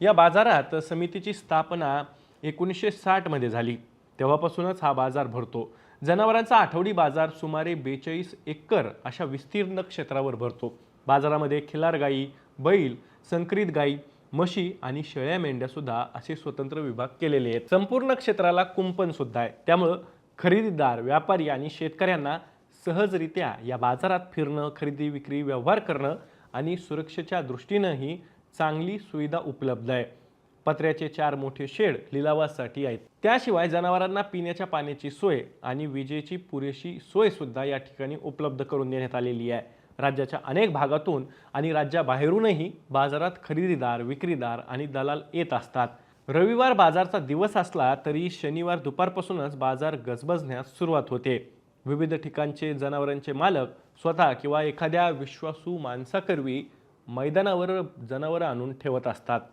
या बाजारात समितीची स्थापना एकोणीसशे साठमध्ये झाली. तेव्हापासूनच हा बाजार भरतो. जनावरांचा आठवडी बाजार सुमारे बेचाळीस एकर अशा विस्तीर्ण क्षेत्रावर भरतो. बाजारामध्ये खिलार गाई बैल संकरित गाई म्हशी आणि शेळ्या मेंढ्या सुद्धा असे स्वतंत्र विभाग केलेले आहेत. संपूर्ण क्षेत्राला कुंपण सुद्धा आहे. त्यामुळं खरेदीदार व्यापारी आणि शेतकऱ्यांना सहजरित्या या बाजारात फिरणं खरेदी विक्री व्यवहार करणं आणि सुरक्षेच्या दृष्टीनंही चांगली सुविधा उपलब्ध आहे. पत्र्याचे चार मोठे शेड लिलावासाठी आहेत. त्याशिवाय जनावरांना पिण्याच्या पाण्याची सोय आणि विजेची पुरेशी सोय सुद्धा या ठिकाणी उपलब्ध करून देण्यात आलेली आहे. राज्याच्या अनेक भागातून आणि राज्याबाहेरूनही बाजारात खरेदीदार विक्रीदार आणि दलाल येत असतात. रविवार बाजारचा दिवस असला तरी शनिवार दुपारपासूनच बाजार गजबजण्यास सुरुवात होते. विविध ठिकाणचे जनावरांचे मालक स्वतः किंवा एखाद्या विश्वासू माणसाकरवी मैदानावर जनावरं आणून ठेवत असतात.